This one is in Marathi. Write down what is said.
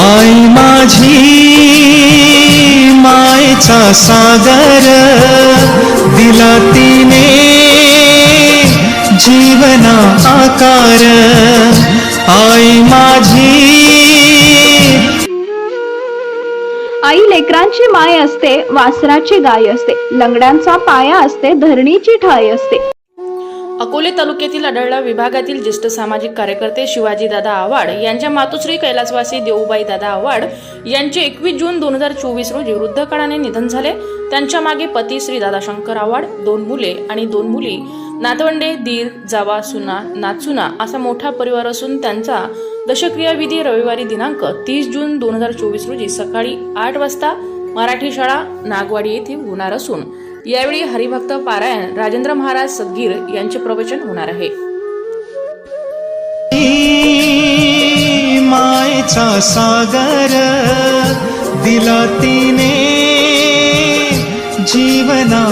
आई माझी मायचा सागर दिला तिने जीवना आकार. आई माझी. आई लेकरांची माय असते वासराची गाय असते लंगड्यांचा पाया असते धरणीची ठाय असते. अकोले तालुक्यातील आढळला विभागातील ज्येष्ठ सामाजिक कार्यकर्ते शिवाजीदादा आव्हाड यांच्या मातोश्री कैलासवासी देऊबाई दादा आव्हाड यांचे एकवीस जून दोन हजार चोवीस रोजी वृद्धकाळाने निधन झाले. त्यांच्या मागे पती श्री दादाशंकर आव्हाड दोन मुले आणि दोन मुली. नातवंडे दीर जावा सुना नाचुना असा मोठा परिवार असून त्यांचा दशक्रियाविधी रविवारी दिनांक तीस जून दोन हजार चोवीस रोजी सकाळी आठ वाजता मराठी शाळा नागवाडी येथे होणार असून यावेळी हरिभक्त पारायण राजेंद्र महाराज सदगीर यांचे प्रवचन होणार आहे. मायचा सागर दिला तिने जीवना